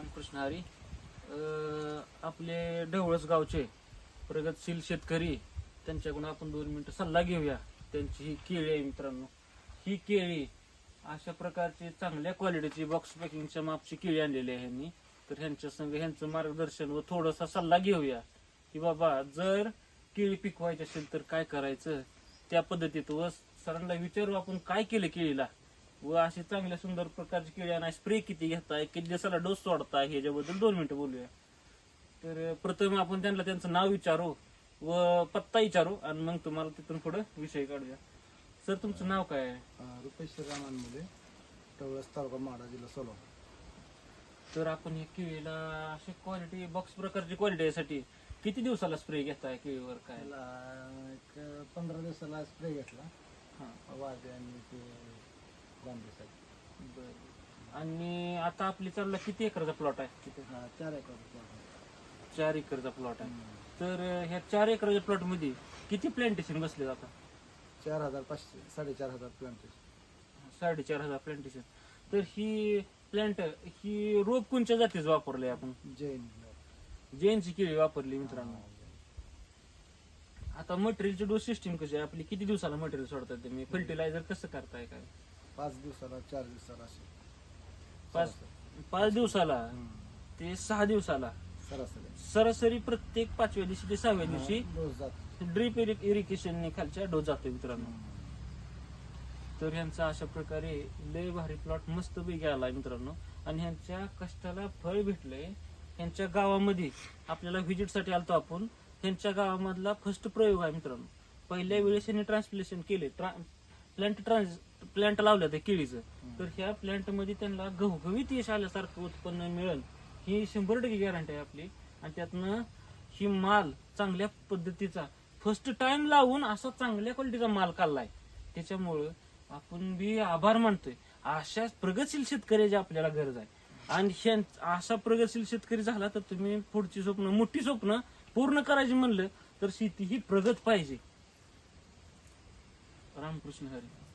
रामकृष्ण हरी आपले ढवळस गावचे प्रगतशील शेतकरी त्यांच्याकडून आपण दोन मिनिटं सल्ला घेऊया. त्यांची ही केळी आहे मित्रांनो. ही केळी अशा प्रकारची चांगल्या क्वालिटीची बॉक्स पॅकिंगच्या मापची केळी आणलेली आहे ह्यांनी तर ह्यांच्या संग ह्यांचं मार्गदर्शन व थोडासा सल्ला घेऊया की बाबा जर केळी पिकवायची असेल तर काय करायचं? त्या पद्धतीत व सरांना विचारू आपण काय केलं केळीला? व अशी चांगल्या सुंदर प्रकारची केळी आणि स्प्रे किती घेताय किती दिवसाला डोस सोडताय ह्याच्याबद्दल दोन मिनिटं बोलूया. तर प्रथम आपण त्यांना त्यांचं नाव विचारू व पत्ता विचारू आणि मग तुम्हाला तिथून पुढे विषय काढूया. सर तुमचं नाव काय आहे? रुपेश रामांमध्ये टवळस तालुका माडा जिल्हा सोलापूर. तर आपण या केळीला अशी क्वालिटी बॉक्स प्रकारची क्वालिटी यासाठी किती दिवसाला स्प्रे घेताय केळीवर काय? त्याला एक पंधरा दिवसाला स्प्रे घेतला. हा. वाघे आणि ते बरं. आणि आता आपली चालला किती एकरचा प्लॉट आहे? तिथे हा, चार एकर. चार एकरचा प्लॉट आहे. तर अं, ह्या चार एकरच्या प्लॉटमध्ये किती प्लांटेशन बसले जातात चार हजार पाचशे साडेचार हजार प्लांटेशन साडेचार हजार प्लांटेशन तर ही प्लांट ही रोप कोणच्या जातीच वापरले आपण? जैन. जैनची केळी वापरली मित्रांनो. आता मटेरियलची डोस सिस्टीम कशी आहे? आपली किती दिवसाला मटेरियल सोडतात तुम्ही फर्टिलायझर कसं करताय काय? पाच दिवसाला चार दिवसाला असे पाच पाच दिवसाला. ते सहा दिवसाला? सरासरी. सरासरी प्रत्येक पाचव्या दिवशी ते सहाव्या दिवशी डोस जात. ड्रीप इरिगेशन खालच्या डोस जातो मित्रांनो. तर ह्यांचा अशा प्रकारे लय भारी प्लॉट मस्त पैकी आलाय मित्रांनो. आणि ह्यांच्या कष्टाला फळ भेटलंय. ह्यांच्या गावामध्ये आपल्याला व्हिजिटसाठी आलतो आपण. ह्यांच्या गावामधला फर्स्ट प्रयोग आहे मित्रांनो. पहिल्या वेळेस यांनी ट्रान्सप्लेशन केले. प्लांट ट्रान्स प्लांट लावलं होतं केळीचं. तर ह्या प्लांटमध्ये त्यांना घवघवीत यश आल्यासारखं उत्पन्न मिळेल. ही शंभर टक्के गॅरंटी आहे आपली. आणि त्यातनं ही माल चांगल्या पद्धतीचा फर्स्ट टाइम लावून असा चांगल्या क्वालिटीचा माल काढलाय. त्याच्यामुळं आपण बी आभार मानतोय. अशा प्रगतशील शेतकऱ्याची आपल्याला गरज आहे. आणि असा प्रगतशील शेतकरी झाला तर तुम्ही पुढची स्वप्न मोठी स्वप्न पूर्ण करायची म्हणलं तर शेती ही प्रगत पाहिजे. रामकृष्ण हरी.